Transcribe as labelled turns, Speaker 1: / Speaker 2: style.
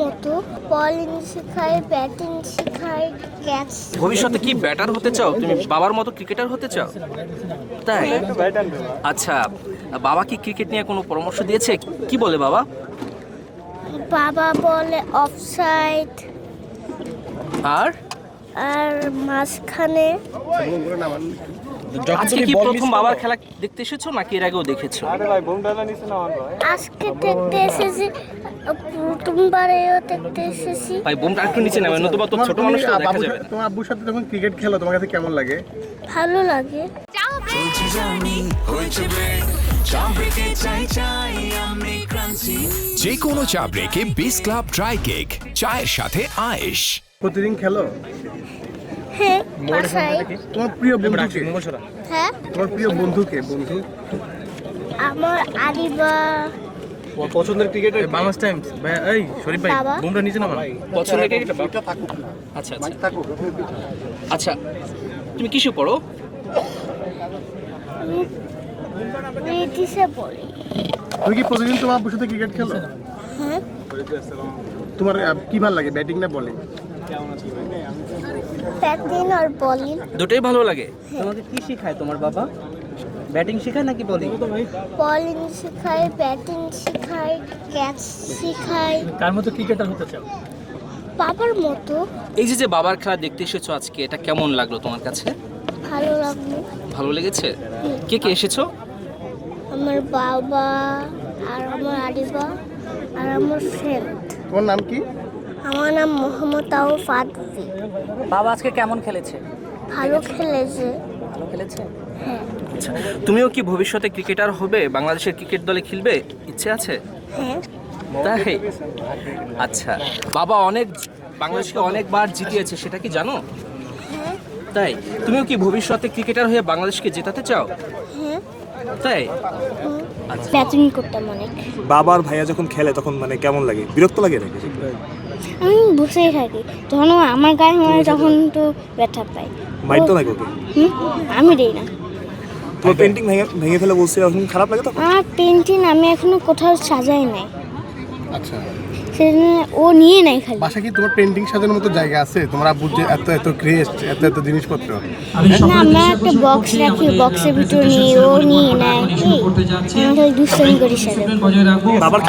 Speaker 1: মতো বলিং শেখায় ব্যাটিং শেখায় ক্যাচ
Speaker 2: ভবিষ্যতে কি ব্যাটার হতে চাও? তুমি বাবার মতো ক্রিকেটার হতে চাও? তাই? আচ্ছা বাবা কি ক্রিকেট নিয়ে কোনো পরামর্শ দিয়েছে? কি বলে বাবা?
Speaker 1: বাবা বলে অফসাইড
Speaker 2: আর?
Speaker 1: আর মাঝখানে
Speaker 2: আজকে কি প্রথম বাবার খেলা দেখতে এসেছ নাকি এর আগেও দেখেছ?
Speaker 1: আজকে দেখতে এসেছি প্রথমবারেও দেখতে এসেছি।
Speaker 2: ভাই বোমটা একটু নিচে নেবে নতুবা তো ছোট মানুষ তো দেখা যাবে।
Speaker 3: তোমার আব্বুর সাথে যখন ক্রিকেট খেলো তোমার কাছে কেমন লাগে?
Speaker 1: ভালো লাগে।
Speaker 4: যে কোনো চা ব্রেকে বিস ক্লাব ড্রাই কেক চায়ের সাথে আয়েশ।
Speaker 3: প্রতিদিন খেলো?
Speaker 1: হ্যাঁ
Speaker 3: তোমার প্রিয় বন্ধুকে?
Speaker 1: হ্যাঁ?
Speaker 3: তোমার প্রিয় বন্ধুকে? বন্ধু?
Speaker 1: আমার আরিবা
Speaker 3: পছন্দের ক্রিকেটার
Speaker 5: বাংলাদেশ টাইমস। ভাই এই শরীফ ভাই। বুমটা নিচে নামান
Speaker 2: পছন্দের ক্রিকেটার আচ্ছা আচ্ছা। আচ্ছা তুমি কিসে পড়ো?
Speaker 1: ব্রিটিশে বলি
Speaker 3: তুমি কি প্রতিদিন তোমার আব্বুর সাথে ক্রিকেট খেলো?
Speaker 1: হ্যাঁ।
Speaker 3: তোমার কি ভালো লাগে ব্যাটিং না বলিং?
Speaker 1: ব্যাটিং আর বলিং
Speaker 2: দুটোই ভালো লাগে।
Speaker 6: তোমাকে কি শেখায় তোমার বাবা? ব্যাটিং শেখায় নাকি বলিং
Speaker 1: বলিং শেখায় ব্যাটিং শেখায় ক্যাচ শেখায়।
Speaker 5: কার মতো ক্রিকেটার হতে চাও?
Speaker 1: বাবার মতো।
Speaker 2: এই যে যে বাবার খেলা দেখতে এসেছ আজকে এটা কেমন লাগল তোমার কাছে?
Speaker 1: ভালো লাগল।
Speaker 2: ভালো লেগেছে? কে কে এসেছ?
Speaker 1: আমার বাবা আর আমার আরিবা আর আমার ফ্রেন্ড
Speaker 3: তোমার নাম কি?
Speaker 1: আমার নাম মোহাম্মদ তাও ফাদফি
Speaker 6: বাবা আজকে কেমন খেলেছে?
Speaker 1: ভালো খেলেছে।
Speaker 6: ভালো খেলেছে?
Speaker 1: হ্যাঁ।
Speaker 2: আচ্ছা তুমিও কি ভবিষ্যতে ক্রিকেটার হবে? বাংলাদেশের ক্রিকেট দলে খেলবে? ইচ্ছে আছে?
Speaker 1: হ্যাঁ।
Speaker 2: তাই? আচ্ছা বাবা অনেক বাংলাদেশকে অনেকবার জিতিয়েছে সেটা কি জানো?
Speaker 1: হ্যাঁ।
Speaker 2: তাই তুমিও কি ভবিষ্যতে ক্রিকেটার হয়ে বাংলাদেশকে জেতাতে চাও?
Speaker 1: হ্যাঁ।
Speaker 2: তাই?
Speaker 1: ব্যাটিং করতাম অনেক।
Speaker 7: বাবার ভাইয়া যখন খেলে তখন মানে কেমন লাগে? বিরক্ত লাগে নাকি?
Speaker 1: আমি বসেই থাকি। যখন আমার গায়ে মারে তখন তো ব্যথা পাই
Speaker 7: মাইর তো নাকি ওকে
Speaker 1: হুম? আমি দিই না।
Speaker 7: তোমার পেন্টিং ভেঙে ভেঙে ফেলে বলছে এখন খারাপ লাগে তখন
Speaker 1: আমার পেন্টিং আমি এখনও কোথাও সাজাই নাই।
Speaker 3: আচ্ছা।
Speaker 1: সেজন্য ও নিয়ে নেয় খালি।
Speaker 3: বাসা কি তোমার পেন্টিং সাজানোর মতো জায়গা আছে? তোমার আব্বুর যে এত এত ক্রেস্ট এত এত জিনিসপত্র?
Speaker 1: না আমরা একটা বক্স রাখি বক্সের ভিতরে নিয়ে ও নিয়ে নেয়। আমরা দুষ্টামি করি
Speaker 7: বাবার